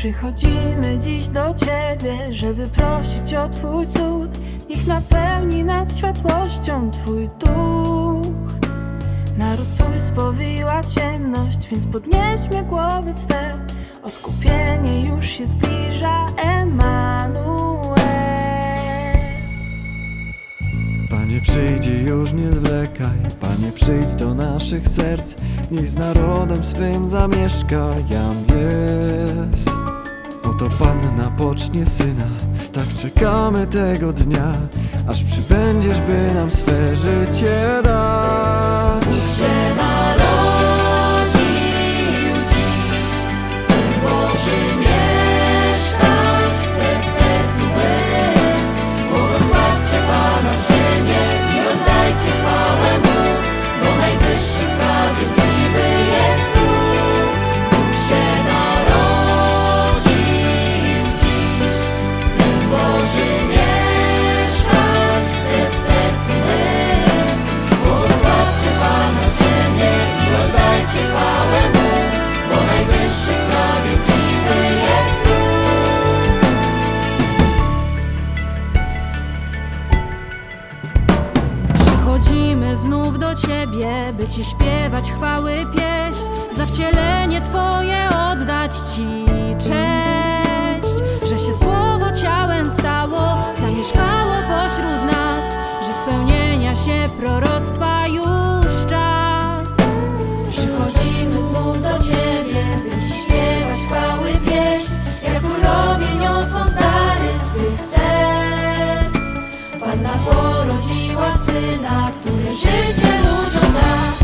Przychodzimy dziś do Ciebie, żeby prosić o Twój cud. Niech napełni nas światłością Twój duch. Naród Twój spowiła ciemność, więc podnieśmy głowy swe. Odkupienie już się zbliża, Emanuel. Panie przyjdzie już nie zwlekaj Panie przyjdź do naszych serc Niech z narodem swym zamieszka Jam jest Oto Panna pocznie Syna. Tak czekamy tego dnia Aż przybędziesz by nam swe życie dać Przychodzimy znów do Ciebie, by Ci śpiewać chwały pieśń, za wcielenie Twoje oddać Ci cześć, że się Słowo Panna porodziła Syna, który życie ludziom da,